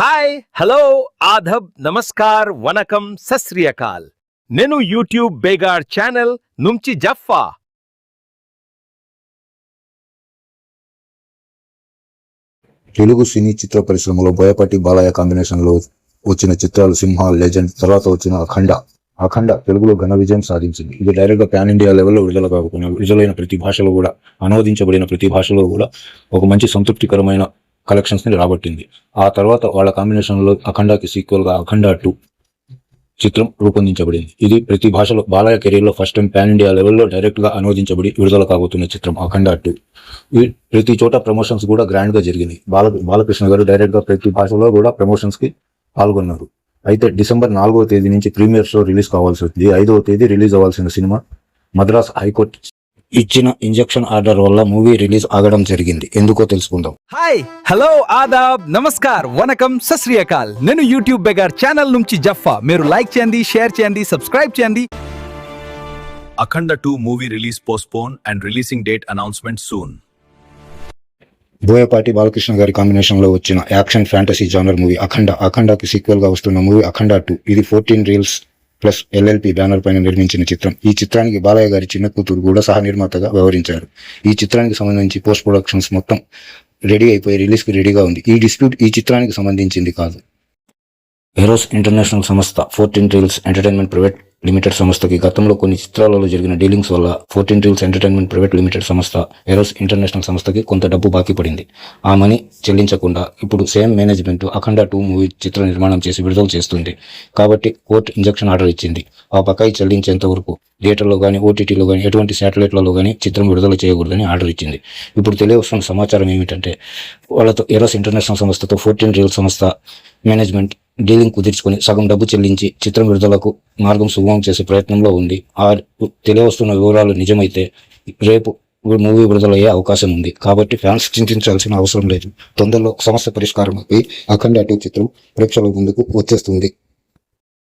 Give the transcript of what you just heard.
Hi hello ఆధబ్ నమస్కార్ వనకం సశ్రియకాల్ నేను యూట్యూబ్ బేగార్ ఛానల్ నుంచి జఫ్ఫా. తెలుగు సినీ చిత్ర పరిశ్రమలో బోయపాటి బాలయ్య కాంబినేషన్లో వచ్చిన చిత్రాలు సింహ లెజెండ్ తర్వాత వచ్చిన అఖండ. అఖండ తెలుగులో ఘన విజయం సాధించింది. ఇది డైరెక్ట్గా పాన్ ఇండియా లెవెల్లో విడుదల కాకపోయినా విడుదలైన ప్రతి భాషలో కూడా అనువదించబడిన ప్రతి భాషలో కూడా ఒక మంచి సంతృప్తికరమైన కలెక్షన్స్ని రాబట్టింది. ఆ తర్వాత వాళ్ళ కాంబినేషన్లో అఖండకి సీక్వెల్గా అఖండ టూ చిత్రం రూపొందించబడింది. ఇది ప్రతి భాషలో బాలయ్య కెరీర్లో ఫస్ట్ టైం పాన్ ఇండియా లెవెల్లో డైరెక్ట్గా అనువదించబడి విడుదల కాబోతున్న చిత్రం అఖండ టూ ఈ ప్రతి చోట ప్రమోషన్స్ కూడా గ్రాండ్గా జరిగినాయి బాల బాలకృష్ణ గారు డైరెక్ట్గా ప్రతి భాషలో కూడా ప్రమోషన్స్కి పాల్గొన్నారు. అయితే డిసెంబర్ నాలుగవ తేదీ నుంచి ప్రీమియర్ షో రిలీజ్ కావాల్సి వచ్చింది. ఐదవ తేదీ రిలీజ్ అవ్వాల్సిన సినిమా మద్రాస్ హైకోర్టు ఇచ్చిన ఇంజెక్షన్ ఆర్డర్ వల్ల మూవీ రిలీజ్ ఆగడం జరిగింది. ఎందుకో తెలుసుకుందాం. హాయ్ హలో ఆదాబ్ నమస్కార్ వనకం సశ్రియకాల్. నేను యూట్యూబ్ బేగాడ్ ఛానల్ నుంచి జఫ్ఫా. మీరు లైక్ చేయండి షేర్ చేయండి సబ్స్క్రైబ్ చేయండి. Akhanda 2 movie release postponed and releasing date announcement soon. Boyapati Balakrishna గారి కాంబినేషన్లో వచ్చిన action fantasy genre movie Akhanda. అఖండకి సీక్వెల్గా వస్తున్న మూవీ అఖండ టూ ఇది fourteen reels plus LLP banner పైన నిర్మించిన చిత్రం. ఈ చిత్రానికి బాలయ్య గారి చిన్న కూతురు కూడా సహ నిర్మాతగా వ్యవహరించారు. ఈ చిత్రానికి సంబంధించి పోస్ట్ ప్రొడక్షన్స్ మొత్తం రెడీ అయిపోయి రిలీజ్కి రెడీగా ఉంది. ఈ డిస్ప్యూట్ ఈ చిత్రానికి సంబంధించింది కాదు. హెరోస్ ఇంటర్నేషనల్ సంస్థ fourteen reels entertainment private limited సంస్థకి గతంలో కొన్ని చిత్రాలలో జరిగిన డీలింగ్స్ వల్ల fourteen reels entertainment private limited సంస్థ ఎరోస్ ఇంటర్నేషనల్ సంస్థకి కొంత డబ్బు బాకీ పడింది. ఆ మనీ చెల్లించకుండా ఇప్పుడు same management Akhanda two movie చిత్ర నిర్మాణం చేసి విడుదల చేస్తుంది. కాబట్టి కోర్టు ఇంజక్షన్ ఆర్డర్ ఇచ్చింది. ఆ బకాయి చెల్లించేంత వరకు థియేటర్లో కానీ ఓటీటీలో కానీ ఎటువంటి శాటిలైట్లలో కానీ చిత్రం విడుదల చేయకూడదని ఆర్డర్ ఇచ్చింది. ఇప్పుడు తెలియవస్తున్న సమాచారం ఏమిటంటే వాళ్ళతో ఎరోస్ ఇంటర్నేషనల్ సంస్థతో ఫోర్టీన్ రీల్స్ సంస్థ మేనేజ్మెంట్ డీలింగ్ కుదుర్చుకుని సగం డబ్బు చెల్లించి చిత్రం విడుదలకు మార్గం సుగమం చేసే ప్రయత్నంలో ఉంది ఆ తెలియవస్తున్న వివరాలు నిజమైతే రేపు మూవీ విడుదలయ్యే అవకాశం ఉంది. కాబట్టి ఫ్యాన్స్ చింతించాల్సిన అవసరం లేదు. తొందరలో సమస్య పరిష్కారం అయి అఖండ టూ చిత్రం ప్రేక్షకుల ముందుకు వచ్చేస్తుంది.